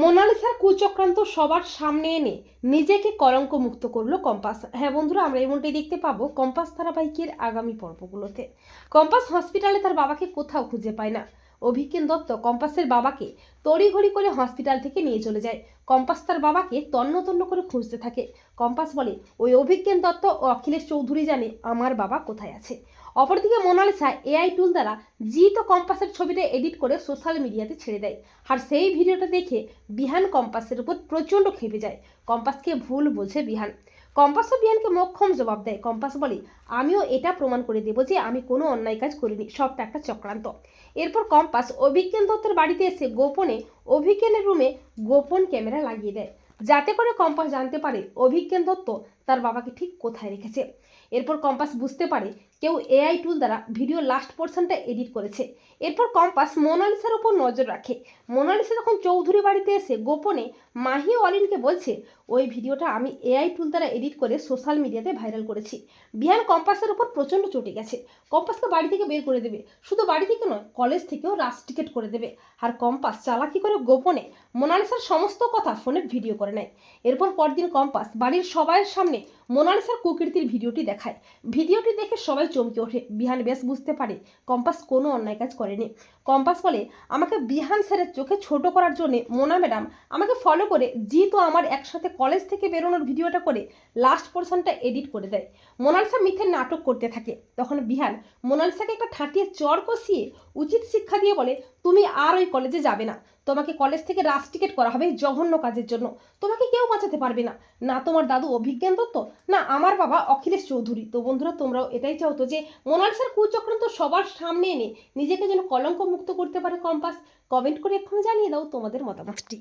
মোনালিসার কুচক্রান্ত সবার সামনে এনে নিজেকে কলঙ্ক মুক্ত করল কম্পাস। হ্যাঁ বন্ধুরা, আমরা এমনটাই দেখতে পাবো কম্পাস ধারাবাহিকের আগামী পর্বগুলোতে। কম্পাস হসপিটালে তার বাবাকে কোথাও খুঁজে পায় না। অভিজ্ঞান দত্ত কম্পাসের বাবাকে তড়িঘড়ি করে হসপিটাল থেকে নিয়ে চলে যায়। কম্পাস তার বাবাকে তন্ন তন্ন করে খুঁজতে থাকে। কম্পাস বলে, ওই অভিজ্ঞান দত্ত ও অখিলেশ চৌধুরী জানে আমার বাবা কোথায় আছে। অপরদিকে মোনালিসা এআই টুল দ্বারা জিত ও কম্পাসের ছবিটা এডিট করে সোশ্যাল মিডিয়াতে ছেড়ে দেয়। আর সেই ভিডিওটা দেখে বিহান কম্পাসের উপর প্রচণ্ড খেপে যায়। কম্পাসকে ভুল বোঝে বিহান। কম্পাসও বিয়ানকে মক্ষম জবাব দেয় কম্পাস বলে, আমিও এটা প্রমাণ করে দেবো যে আমি কোনো অন্যায় কাজ করিনি, সবটা একটা চক্রান্ত। এরপর কম্পাস অভিজ্ঞান দত্তের বাড়িতে এসে গোপনে অভিজ্ঞানের রুমে গোপন ক্যামেরা লাগিয়ে দেয়। যাতে করে কম্পাস জানতে পারে, অভিজ্ঞান দত্ত তার বাবাকে ঠিক কোথায় রেখেছে? এরপর কম্পাস বুঝতে পারে কেউ এআই টুল দ্বারা ভিডিও লাস্ট পোর্শনটা এডিট করেছে। এরপর কম্পাস মোনালিসার ওপর নজর রাখে। মোনালিসা যখন চৌধুরী বাড়িতে এসে গোপনে মাহি অলিনকে বলছে, ওই ভিডিওটা আমি এআই টুল দ্বারা এডিট করে সোশ্যাল মিডিয়াতে ভাইরাল করেছি। বিহান কম্পাসের ওপর প্রচণ্ড চটে গেছে। কম্পাসকে বাড়ি থেকে বের করে দেবে। শুধু বাড়ি থেকে নয় কলেজ থেকেও রাস টিকেট করে দেবে। আর কম্পাস চালাকি করে গোপনে মোনালিসার সমস্ত কথা ফোনে ভিডিও করে নেয়। এরপর পরদিন কম্পাস বাড়ির সবাইয়ের সামনে filme মোনালিসার কুকীর্তির ভিডিওটি দেখায়। ভিডিওটি দেখে সবাই চমকে ওঠে। বিহান বেশ বুঝতে পারে কম্পাস কোনো অন্যায় কাজ করেনি। কম্পাস বলে, আমাকে বিহান স্যারের চোখে ছোট করার জন্য মোনা ম্যাডাম আমাকে ফলো করে জি তো আমার একসাথে কলেজ থেকে বেরোনোর ভিডিওটা করে লাস্ট পোর্শনটা এডিট করে দেয়। মোনালিসা মিথ্যে নাটক করতে থাকে। তখন বিহান, মোনালিসাকে একটা ঠাঁটিয়ে চর কষিয়ে উচিত শিক্ষা দিয়ে বলে, তুমি আর ওই কলেজে যাবে না। তোমাকে কলেজ থেকে রাস টিকেট করা হবে জঘন্য কাজের জন্য। তোমাকে কেউ বাঁচাতে পারবে না। না তোমার দাদু অভিজ্ঞান দত্ত না, আমার বাবা অখিলেশ চৌধুরী। তো বন্ধুরা, তোমরাও এটাই চাও তো যে মোনালিসার কুচক্রান্ত সবার সামনে এনে নিজেকে যেন কলঙ্ক মুক্ত করতে পারে কম্পাস। কমেন্ট করে এক্ষুনি জানিয়ে দাও তোমাদের মতামতটি।